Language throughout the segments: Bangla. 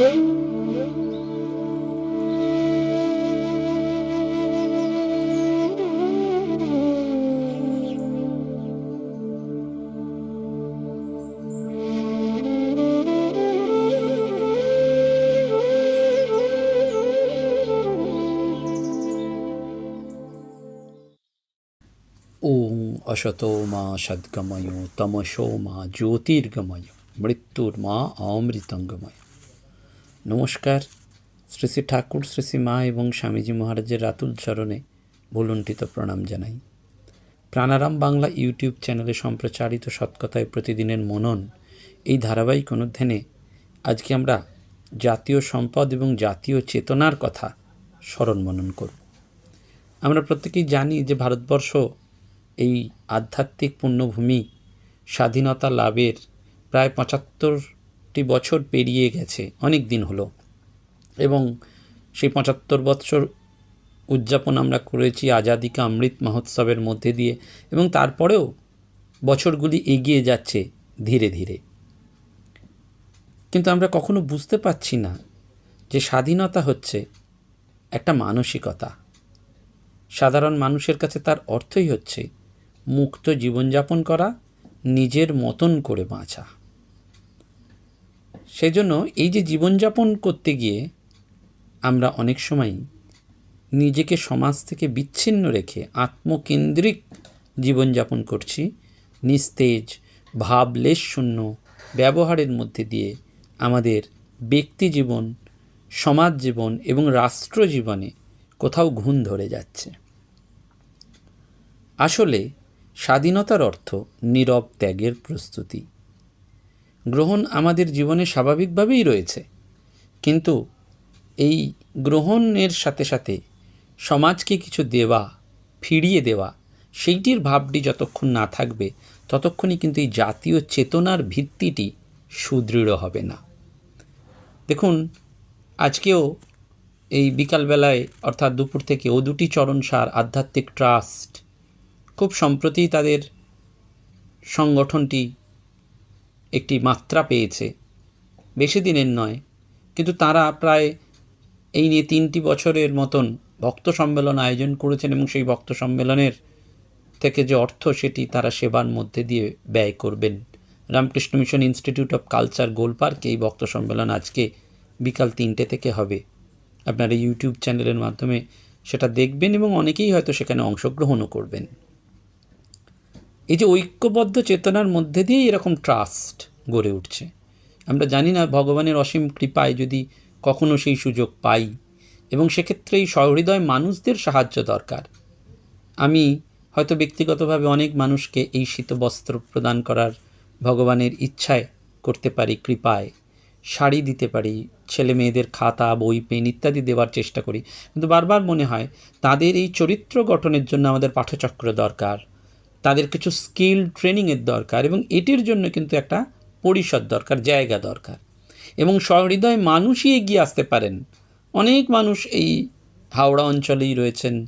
ওং অসতো মা সদ্গময় তমসো মা নমস্কার। শ্রী শ্রী ঠাকুর, শ্রী শ্রী মা এবং স্বামীজি মহারাজের রাতুল চরণে ভুলুণ্ঠিত প্রণাম জানাই। প্রাণারাম বাংলা ইউটিউব চ্যানেলে সম্প্রচারিত সৎকথায় প্রতিদিনের মনন এই ধারাবাহিক অনুধ্যানে আজকে আমরা জাতীয় সম্পদ এবং জাতীয় চেতনার কথা স্মরণ মনন করব। আমরা প্রত্যেকেই জানি যে ভারতবর্ষ এই আধ্যাত্মিক পুণ্যভূমি স্বাধীনতা লাভের প্রায় পঁচাত্তরটি বছর পেরিয়ে গেছে, অনেক দিন হলো। এবং সেই পঁচাত্তর বছর উদযাপন আমরা করেছি আজাদি কা অমৃত মহোৎসবের মধ্যে দিয়ে এবং তারপরেও বছরগুলি এগিয়ে যাচ্ছে ধীরে ধীরে। কিন্তু আমরা কখনো বুঝতে পারছি না যে স্বাধীনতা হচ্ছে একটা মানসিকতা। সাধারণ মানুষের কাছে তার অর্থই হচ্ছে মুক্ত জীবনযাপন করা, নিজের মতন করে বাঁচা। সেজন্য এই যে জীবনযাপন করতে গিয়ে আমরা অনেক সময় নিজেকে সমাজ থেকে বিচ্ছিন্ন রেখে আত্মকেন্দ্রিক জীবনযাপন করছি, নিস্তেজ, ভাবলেশ শূন্য ব্যবহারের মধ্যে দিয়ে আমাদের ব্যক্তি জীবন, সমাজ জীবন এবং রাষ্ট্র জীবনে কোথাও ঘুণ ধরে যাচ্ছে। আসলে স্বাধীনতার অর্থ নীরব ত্যাগের প্রস্তুতি। গ্রহণ আমাদের জীবনে স্বাভাবিকভাবেই রয়েছে। কিন্তু এই গ্রহণের সাথে সাথে সমাজকে কিছু দেওয়া, ফিরিয়ে দেওয়া, সেইটির ভাবটি যতক্ষণ না থাকবে, ততক্ষণই কিন্তু এই জাতীয় চেতনার ভিত্তিটি সুদৃঢ় হবে না। দেখুন, আজকেও এই বিকালবেলায়, অর্থাৎ দুপুর থেকে ও দুটি চরণসার আধ্যাত্মিক ট্রাস্ট, খুব সম্প্রতি তাদের সংগঠনটি একটি মাত্রা পেয়েছে। বেশি দিনের নয়, কিন্তু তারা প্রায় এই নিয়ে তিনটি বছরের মতন ভক্ত সম্মেলন আয়োজন করেছেন এবং সেই ভক্ত সম্মেলনের থেকে যে অর্থ সেটি তারা সেবার মধ্যে দিয়ে ব্যয় করবেন। Ramakrishna mission institute of culture গোলপার্কে এই ভক্ত সম্মেলন আজকে বিকাল তিনটে থেকে হবে। আপনারা ইউটিউব চ্যানেলের মাধ্যমে সেটা দেখবেন এবং অনেকেই হয়তো সেখানে অংশগ্রহণও করবেন। এই যে ঐক্যবদ্ধ চেতনার মধ্যে দিয়েই এরকম ট্রাস্ট গড়ে উঠছে। আমরা জানি না ভগবানের অসীম কৃপায় যদি কখনো সেই সুযোগ পাই, এবং সেক্ষেত্রে এই সহৃদয় মানুষদের সাহায্য দরকার। আমি হয়তো ব্যক্তিগতভাবে অনেক মানুষকে এই শীতবস্ত্র প্রদান করার ভগবানের ইচ্ছায় করতে পারি, কৃপায়। শাড়ি দিতে পারি, ছেলে মেয়েদের খাতা, বই, পেন ইত্যাদি দেওয়ার চেষ্টা করি। কিন্তু বারবার মনে হয় তাদের এই চরিত্র গঠনের জন্য আমাদের পাঠচক্র দরকার। তাদের কিছু স্কিল ট্রেনিংয়ের দরকার এবং এটির জন্য কিন্তু একটা পরিষদ দরকার, জায়গা দরকার। এবং সহৃদয় মানুষই এগিয়ে আসতে পারেন। অনেক মানুষ এই হাওড়া অঞ্চলেই রয়েছেন।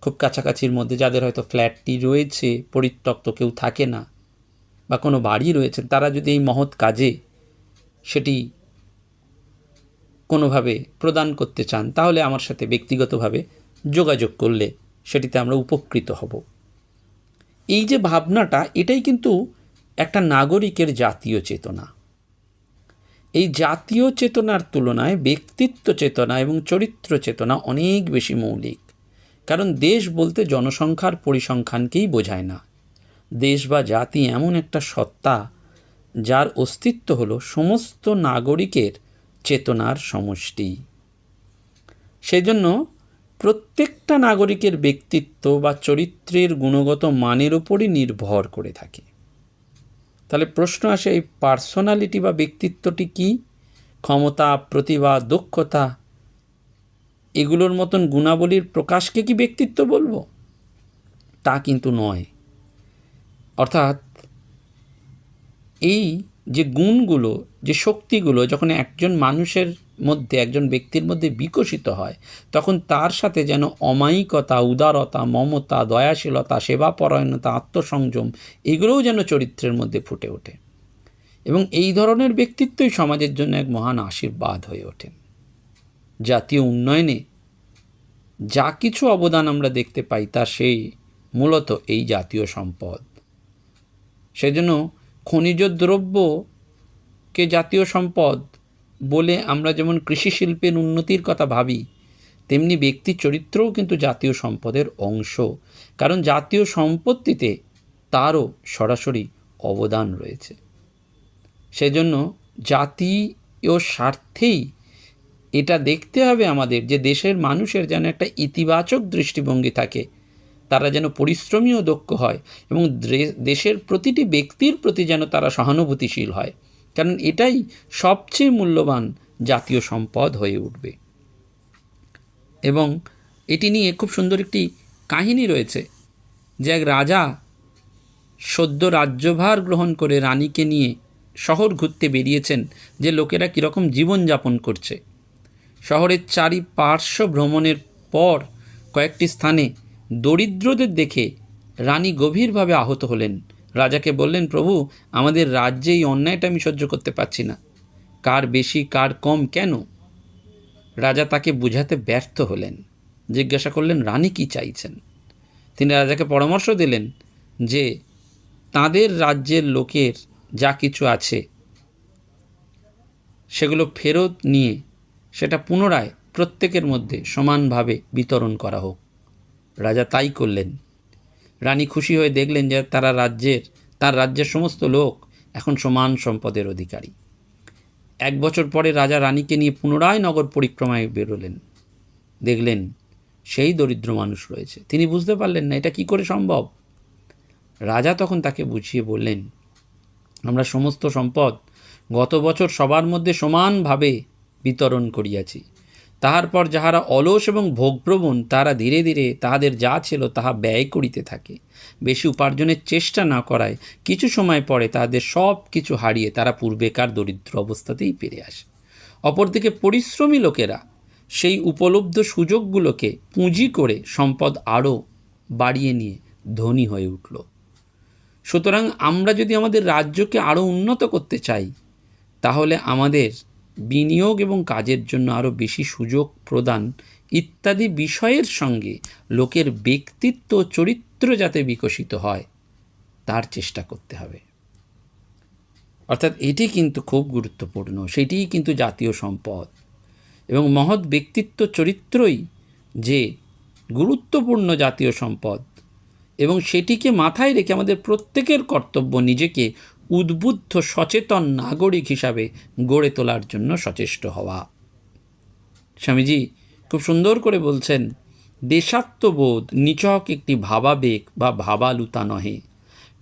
খুব কাছাকাছির মধ্যে যাদের হয়তো ফ্ল্যাটটি রয়েছে, পরিত্যক্ত কেউ থাকে না বা কোনো বাড়ি রয়েছেন, তারা যদি এই মহৎ কাজে সেটি কোনোভাবে প্রদান করতে চান, তাহলে আমার সাথে ব্যক্তিগতভাবে যোগাযোগ করলে সেটিতে আমরা উপকৃত হব। এই যে ভাবনাটা, এটাই কিন্তু একটা নাগরিকের জাতীয় চেতনা। এই জাতীয় চেতনার তুলনায়, ব্যক্তিত্ব চেতনা এবং চরিত্র চেতনা অনেক বেশি মৌলিক। কারণ দেশ বলতে জনসংখ্যার পরিসংখ্যানকেই বোঝায় না। দেশ বা জাতি এমন একটা সত্তা যার অস্তিত্ব হলো সমস্ত নাগরিকের চেতনার সমষ্টি। সেজন্য প্রত্যেকটা নাগরিকের ব্যক্তিত্ব বা চরিত্রের গুণগত মানের উপরই নির্ভর করে থাকে। তাহলে প্রশ্ন আসে, এই পার্সোনালিটি বা ব্যক্তিত্বটি কি? ক্ষমতা, প্রতিভা, দক্ষতা, এগুলোর মতন গুণাবলীর প্রকাশকে কি ব্যক্তিত্ব বলব? তা কিন্তু নয়। অর্থাৎ এই যে গুণগুলো, যে শক্তিগুলো, যখন একজন মানুষের মধ্যে, একজন ব্যক্তির মধ্যে বিকশিত হয়, তখন তার সাথে যেন অমায়িকতা, উদারতা, মমতা, দয়াশীলতা, সেবাপরায়ণতা, আত্মসংযম, এগুলোও যেন চরিত্রের মধ্যে ফুটে ওঠে। এবং এই ধরনের ব্যক্তিত্বই সমাজের জন্য এক মহান আশীর্বাদ হয়ে ওঠেন জাতীয় উন্নয়নে যা কিছু অবদান আমরা দেখতে পাই, তা সেই মূলত এই জাতীয় সম্পদ। সেজন্য খনিজ দ্রব্যকে জাতীয় সম্পদ বলে আমরা যেমন কৃষি শিল্পের উন্নতির কথা ভাবি, তেমনি ব্যক্তি চরিত্রও কিন্তু জাতীয় সম্পদের অংশ। কারণ জাতীয় সম্পত্তিতে তারও সরাসরি অবদান রয়েছে। সেজন্য জাতীয় স্বার্থেই এটা দেখতে হবে আমাদের যে দেশের মানুষের যেন একটা ইতিবাচক দৃষ্টিভঙ্গি থাকে, তারা যেন পরিশ্রমী ও দক্ষ হয় এবং দেশের প্রতিটি ব্যক্তির প্রতি যেন তারা সহানুভূতিশীল হয়। কারণ এটাই সবচেয়ে মূল্যবান জাতীয় সম্পদ হয়ে উঠবে। এবং এটি নিয়ে খুব সুন্দর একটি কাহিনী রয়েছে যে এক রাজা সদ্য রাজ্যভার গ্রহণ করে রানীকে নিয়ে শহর ঘুরতে বেরিয়েছেন যে লোকেরা কীরকম জীবনযাপন করছে। শহরের চারি পার্শ্ব ভ্রমণের পর কয়েকটি স্থানে দরিদ্রদের দেখে রানী গভীরভাবে আহত হলেন। রাজাকে বললেন, প্রভু, আমাদের রাজ্যে এই অন্যায়টা আমি সহ্য করতে পারছি না। কার বেশি, কার কম, কেন? রাজা তাকে বুঝাতে ব্যর্থ হলেন। জিজ্ঞাসা করলেন, রানী কি চাইছেন? তিনি রাজাকে পরামর্শ দিলেন যে, তাদের রাজ্যের লোকের যা কিছু আছে, সেগুলো ফেরত নিয়ে সেটা পুনরায় প্রত্যেকের মধ্যে সমানভাবে বিতরণ করা হোক। রাজা তাই করলেন। রানী খুশি হয়ে দেখলেন যে তারা রাজ্যের, তার রাজ্যের সমস্ত লোক এখন সমান সম্পদের অধিকারী। এক বছর পরে রাজা রানীকে নিয়ে পুনরায় নগর পরিক্রমায় বেরোলেন। দেখলেন সেই দরিদ্র মানুষ রয়েছে। তিনি বুঝতে পারলেন না, এটা কি করে সম্ভব? রাজা তখন তাকে বুঝিয়ে বললেন, আমরা সমস্ত সম্পদ গত বছর সবার মধ্যে সমানভাবে বিতরণ করিয়াছি। তাহার পর যাহারা অলস এবং ভোগপ্রবণ, তারা ধীরে ধীরে তাহাদের যা ছিল তাহা ব্যয় করিতে থাকে। বেশি উপার্জনের চেষ্টা না করায় কিছু সময় পরে তাদের সব কিছু হারিয়ে তারা পূর্বেকার দরিদ্র অবস্থাতেই ফিরে আসে। অপরদিকে পরিশ্রমী লোকেরা সেই উপলব্ধ সুযোগগুলোকে পুঁজি করে সম্পদ আরও বাড়িয়ে নিয়ে ধনী হয়ে উঠল। সুতরাং আমরা যদি আমাদের রাজ্যকে আরও উন্নত করতে চাই, তাহলে আমাদের বিনিয়োগ এবং কাজের জন্য আরও বেশি সুযোগ প্রদান ইত্যাদি বিষয়ের সঙ্গে লোকের ব্যক্তিত্ব চরিত্র যাতে বিকশিত হয়, তার চেষ্টা করতে হবে। অর্থাৎ এটি কিন্তু খুব গুরুত্বপূর্ণ, সেটিই কিন্তু জাতীয় সম্পদ। এবং মহৎ ব্যক্তিত্ব চরিত্রই যে গুরুত্বপূর্ণ জাতীয় সম্পদ, এবং সেটিকে মাথায় রেখে আমাদের প্রত্যেকের কর্তব্য নিজেকে উদ্বুদ্ধ সচেতন নাগরিক হিসাবে গড়ে তোলার জন্য সচেষ্ট হওয়া। স্বামীজি খুব সুন্দর করে বলছেন, দেশাত্মবোধ নিচক একটি ভাবাবেগ বা ভাবালুতা নহে।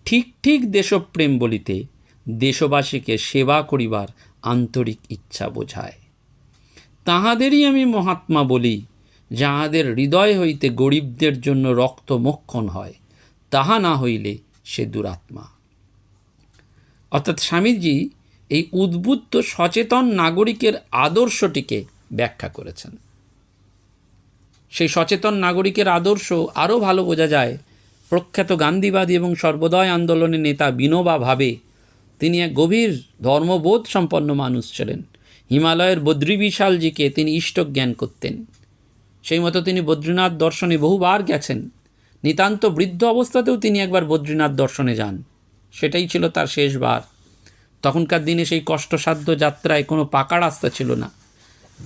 ঠিক ঠিক দেশপ্রেম বলিতে দেশবাসীকে সেবা করিবার আন্তরিক ইচ্ছা বোঝায়। তাহাদেরই আমি মহাত্মা বলি, যাহাদের হৃদয় হইতে গরিবদের জন্য রক্ত মক্ষণ হয়, তাহা না হইলে সে দুরাত্মা। অর্থাৎ স্বামীজি এই উদ্বুদ্ধ সচেতন নাগরিকের আদর্শটিকে ব্যাখ্যা করেছেন। সেই সচেতন নাগরিকের আদর্শ আরও ভালো বোঝা যায়। প্রখ্যাত গান্ধীবাদী এবং সর্বদয় আন্দোলনের নেতা বিনোবা ভাবে তিনি এক গভীর ধর্মবোধ সম্পন্ন মানুষ ছিলেন। হিমালয়ের বদ্রী বিশালজিকে তিনি ইষ্টক জ্ঞান করতেন। সেই মতো তিনি বদ্রীনাথ দর্শনে বহুবার গেছেন। নিতান্ত বৃদ্ধ অবস্থাতেও তিনি একবার বদ্রীনাথ দর্শনে যান। সেটাই ছিল তার শেষবার। তখনকার দিনে সেই কষ্টসাধ্য যাত্রায় কোনো পাকা রাস্তা ছিল না।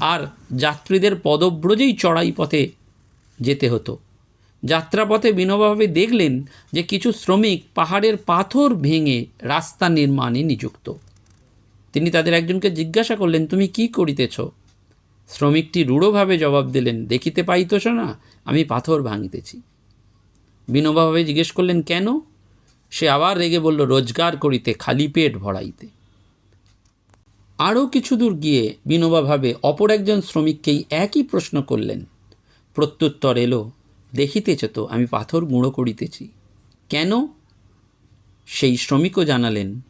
আর যাত্রীদের পদব্রজেই চড়াই পথে যেতে হতো। যাত্রাপথে বিনোবাভাবে দেখলেন যে কিছু শ্রমিক পাহাড়ের পাথর ভেঙে রাস্তা নির্মাণে নিযুক্ত। তিনি তাদের একজনকে জিজ্ঞাসা করলেন, তুমি কি করিতেছ? শ্রমিকটি রূঢ়ভাবে জবাব দিলেন, দেখিতে পাইতেছ না, আমি পাথর ভাঙিতেছি। বিনোবাভাবে জিজ্ঞেস করলেন, কেন? সে আবার রেগে বলল, রোজগার করিতে খালি পেট ভরাইতে। আরও কিছু দূর গিয়ে বিনোবাভাবে অপর একজন শ্রমিককেই একই প্রশ্ন করলেন। প্রত্যুত্তর এলো, দেখিতেছ তো, আমি পাথর গুঁড়ো করিতেছি। কেন? সেই শ্রমিকও জানালেন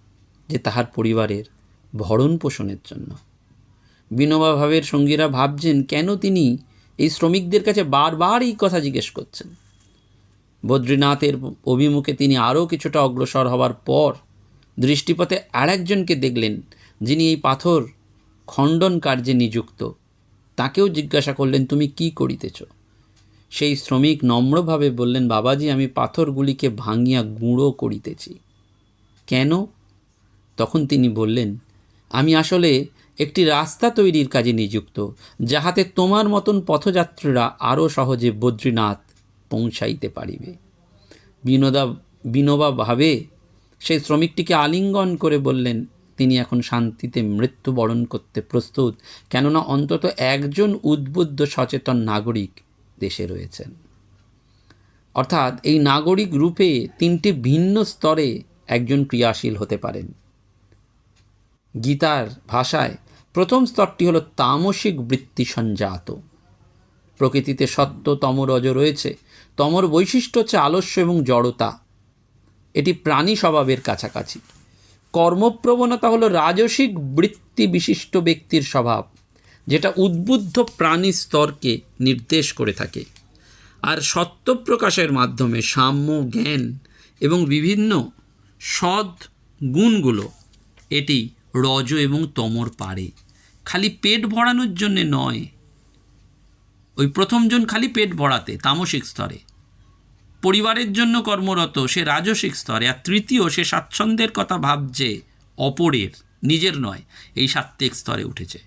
যে তাহার পরিবারের ভরণ পোষণের জন্য। বিনোবা ভাবের সঙ্গীরা ভাবছেন, কেন তিনি এই শ্রমিকদের কাছে বারবার এই কথা জিজ্ঞেস করছেন? বদ্রীনাথের অভিমুখে তিনি আরও কিছুটা অগ্রসর হওয়ার পর দৃষ্টিপথে আরেকজনকে দেখলেন, যিনি এই পাথর খণ্ডন কার্যে নিযুক্ত। তাকেও জিজ্ঞাসা করলেন, তুমি কি করিতেছ? সেই শ্রমিক নম্রভাবে বললেন, বাবাজি, আমি পাথরগুলিকে ভাঙিয়া গুঁড়ো করিতেছি। কেন? তখন তিনি বললেন, আমি আসলে একটি রাস্তা তৈরির কাজে নিযুক্ত, যাহাতে তোমার মতন পথযাত্রীরা আরও সহজে বদ্রীনাথ পৌঁছাইতে পারিবে। বিনোদা, বিনোবা ভাবে সেই শ্রমিকটিকে আলিঙ্গন করে বললেন, তিনি এখন শান্তিতে মৃত্যুবরণ করতে প্রস্তুত, কেননা অন্তত একজন উদ্বুদ্ধ সচেতন নাগরিক দেশে রয়েছেন। অর্থাৎ এই নাগরিক রূপে তিনটি ভিন্ন স্তরে একজন ক্রিয়াশীল হতে পারেন। গীতার ভাষায় প্রথম স্তরটি হলো তামসিক বৃত্তি সঞ্জাত প্রকৃতিতে সত্য তম রজ রয়েছে তমর বৈশিষ্ট্য হচ্ছে আলস্য এবং জড়তা। এটি প্রাণী স্বভাবের কাছাকাছি। কর্মপ্রবণতা হলো রাজসিক বৃত্তি বিশিষ্ট ব্যক্তির স্বভাব, যেটা উদ্বুদ্ধ প্রাণী স্তরকে নির্দেশ করে থাকে। আর সত্য প্রকাশের মাধ্যমে সাম্য, জ্ঞান এবং বিভিন্ন সৎ গুণগুলো এটি রজ এবং তমর পারে। খালি পেট ভরানোর জন্যে নয় ওই প্রথমজন খালি পেট ভরাতে, তামসিক স্তরে। পরিবারের জন্য কর্মরত, সে রাজসিক স্তরে, আর তৃতীয়, সে স্বাচ্ছন্দ্যের কথা ভাবছে, অপরের, নিজের নয়, এই সাত্ত্বিক স্তরে উঠেছে।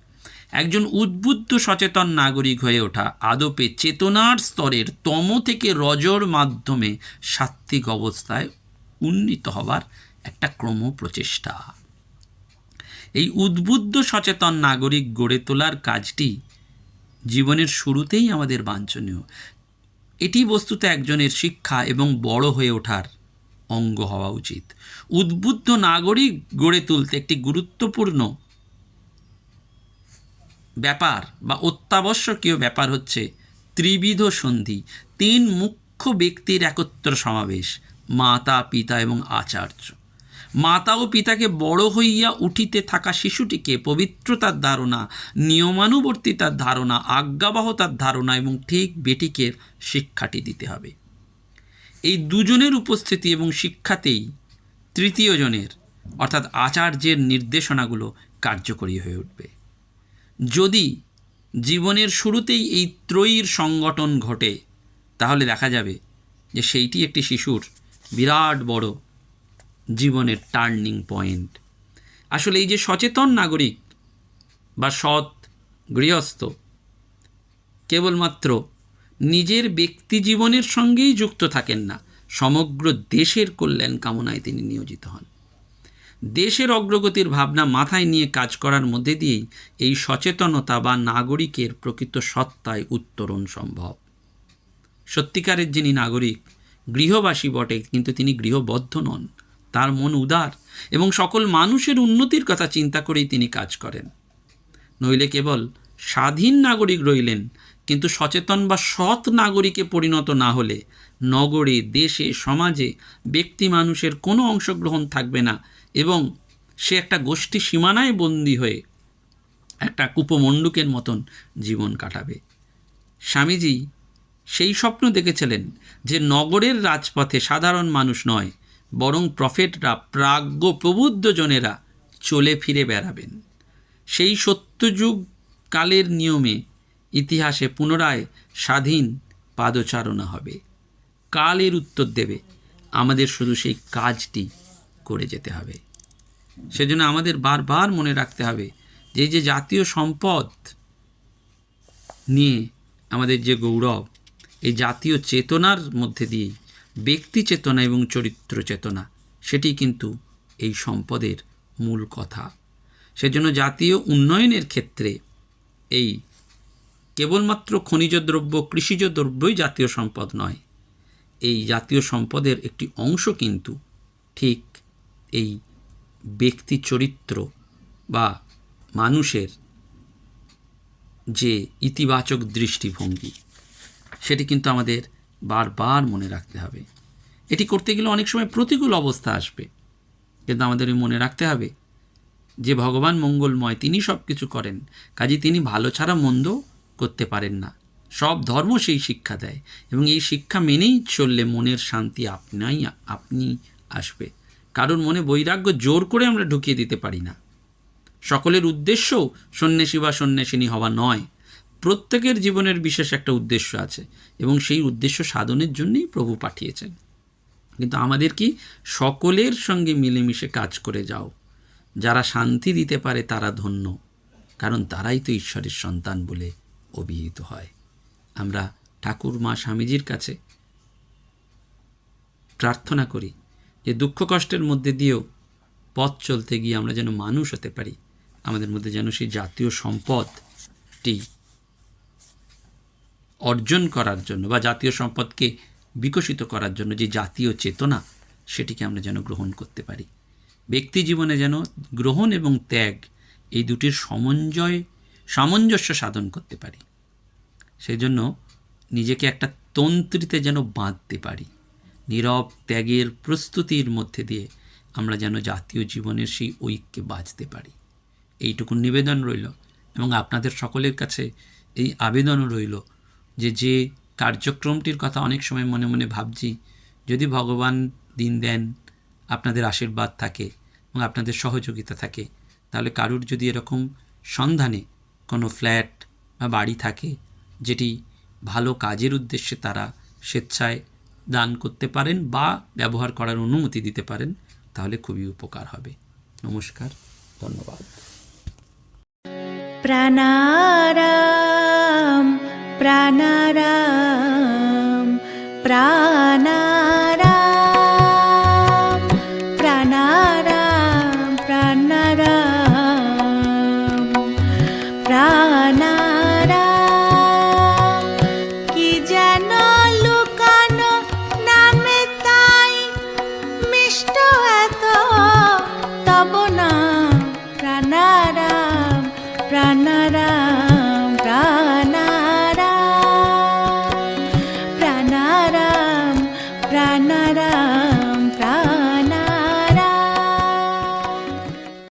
একজন উদ্বুদ্ধ, সচেতন নাগরিক হয়ে ওঠা আদপে চেতনার স্তরের তম থেকে রজর মাধ্যমে সাত্ত্বিক অবস্থায় উন্নীত হবার একটা ক্রম প্রচেষ্টা এই উদ্বুদ্ধ, সচেতন নাগরিক গড়ে তোলার কাজটি জীবনের শুরুতেই আমাদের বাঞ্ছনীয়। এটি বস্তুতে একজনের শিক্ষা এবং বড় হয়ে ওঠার অঙ্গ হওয়া উচিত। উদ্বুদ্ধ নাগরিক গড়ে তুলতে একটি গুরুত্বপূর্ণ ব্যাপার বা অত্যাবশ্যকীয় ব্যাপার হচ্ছে ত্রিবিধ সন্ধি, তিন মুখ্য ব্যক্তির একত্র সমাবেশ, মাতা, পিতা এবং আচার্য। মাতা ও পিতাকে বড় হইয়া উঠিতে থাকা শিশুটিকে পবিত্রতার ধারণা, নিয়মানুবর্তিতার ধারণা, আজ্ঞাবহতার ধারণা এবং ঠিক বেটিকে শিক্ষাটি দিতে হবে। এই দুজনের উপস্থিতি এবং শিক্ষাতেই তৃতীয় জনের, অর্থাৎ আচার্যের নির্দেশনাগুলো কার্যকরী হয়ে উঠবে। যদি জীবনের শুরুতেই এই ত্রয়ীর সংগঠন ঘটে, তাহলে দেখা যাবে যে সেইটি একটি শিশুর বিরাট বড় জীবনের টার্নিং পয়েন্ট আসলে এই যে সচেতন নাগরিক বা সৎ গৃহস্থ, কেবলমাত্র নিজের ব্যক্তি জীবনের সঙ্গেই যুক্ত থাকেন না, সমগ্র দেশের কল্যাণ কামনায় তিনি নিয়োজিত হন। দেশের অগ্রগতির ভাবনা মাথায় নিয়ে কাজ করার মধ্যে দিয়েই এই সচেতনতা বা নাগরিকের প্রকৃত সত্তায় উত্তরণ সম্ভব। সত্যিকারের যিনি নাগরিক, গৃহবাসী বটে, কিন্তু তিনি গৃহবদ্ধ নন। তার মন উদার এবং সকল মানুষের উন্নতির কথা চিন্তা করেই তিনি কাজ করেন। নইলে কেবল স্বাধীন নাগরিক রইলেন, কিন্তু সচেতন বা সৎ নাগরিকে পরিণত না হলে নগরে, দেশে, সমাজে ব্যক্তি মানুষের কোনো অংশগ্রহণ থাকবে না এবং সে একটা গোষ্ঠী সীমানায় বন্দী হয়ে একটা কুপমণ্ডুকের মতন জীবন কাটাবে। স্বামীজি সেই স্বপ্ন দেখেছিলেন যে নগরের রাজপথে সাধারণ মানুষ নয় বরং প্রফেটরা প্রাজ্ঞ প্রবুদ্ধজনেরা চলে ফিরে বেড়াবেন। সেই সত্যযুগ কালের নিয়মে ইতিহাসে পুনরায় স্বাধীন পাদচারণা হবে। কালের উত্তর দেবে, আমাদের শুধু সেই কাজটি করে যেতে হবে। সেজন্য আমাদের বারবার মনে রাখতে হবে যে যে জাতীয় সম্পদ নিয়ে আমাদের যে গৌরব, এই জাতীয় চেতনার মধ্যে দিয়ে ব্যক্তি চেতনা এবং চরিত্র চেতনা, সেটি কিন্তু এই সম্পদের মূল কথা। সেজন্য জাতীয় উন্নয়নের ক্ষেত্রে এই কেবলমাত্র খনিজ দ্রব্য কৃষিজ দ্রব্যই জাতীয় সম্পদ নয়, এই জাতীয় সম্পদের একটি অংশ কিন্তু ঠিক এই ব্যক্তি চরিত্র বা মানুষের যে ইতিবাচক দৃষ্টিভঙ্গি, সেটি কিন্তু আমাদের বারবার মনে রাখতে হবে। এটি করতে গেলে অনেক সময় প্রতিকূল অবস্থা আসবে। কিন্তু আমাদের মনে রাখতে হবে যে, ভগবান মঙ্গলময়, তিনি সব কিছু করেন। কাজে তিনি ভালো ছাড়া মন্দ করতে পারেন না। সব ধর্ম সেই শিক্ষা দেয় এবং এই শিক্ষা মেনেই চললে মনের শান্তি আপনাই, আপনি আসবে। কারোর মনে বৈরাগ্য জোর করে আমরা ঢুকিয়ে দিতে পারি না। সকলের উদ্দেশ্যও সন্ন্যাসী বা সন্ন্যাসিনী হওয়া নয়। প্রত্যেকের জীবনের বিশেষ একটা উদ্দেশ্য আছে এবং সেই উদ্দেশ্য সাধনের জন্যই প্রভু পাঠিয়েছেন। কিন্তু আমাদের কি সকলের সঙ্গে মিলেমিশে কাজ করে যাও। যারা শান্তি দিতে পারে তারা ধন্য, কারণ তারাই তো ঈশ্বরের সন্তান বলে অভিহিত হয়। আমরা ঠাকুর মা স্বামীজির কাছে প্রার্থনা করি যে দুঃখ কষ্টের মধ্যে দিয়েও পথ চলতে গিয়ে আমরা যেন মানুষ হতে পারি। আমাদের মধ্যে যেন সেই জাতীয় সম্পদটি অর্জন করার জন্য বা জাতীয় সম্পদকে বিকশিত করার জন্য যে জাতীয় চেতনা, সেটিকে আমরা যেন গ্রহণ করতে পারি। ব্যক্তি জীবনে যেন গ্রহণ এবং ত্যাগ এই দুটির সমঞ্জয় সামঞ্জস্য সাধন করতে পারি। সেই জন্য নিজেকে একটা তন্ত্রীতে যেন বাঁধতে পারি। নীরব ত্যাগের প্রস্তুতির মধ্যে দিয়ে আমরা যেন জাতীয় জীবনের সেই ঐক্যে বাঁচতে পারি। এইটুকু নিবেদন রইল এবং আপনাদের সকলের কাছে এই আবেদনও রইল যে যে কার্যক্রমটির কথা অনেক সময় মনে মনে ভাবছি, যদি ভগবান দিন দেন, আপনাদের আশীর্বাদ থাকে এবং আপনাদের সহযোগিতা থাকে, তাহলে কারুর যদি এরকম সন্ধানে কোনো ফ্ল্যাট বা বাড়ি থাকে, যেটি ভালো কাজের উদ্দেশ্যে তারা স্বেচ্ছায় দান করতে পারেন বা ব্যবহার করার অনুমতি দিতে পারেন, তাহলে খুবই উপকার হবে। নমস্কার, ধন্যবাদ। প্রাণারাম। प्राणाराम प्राणाराम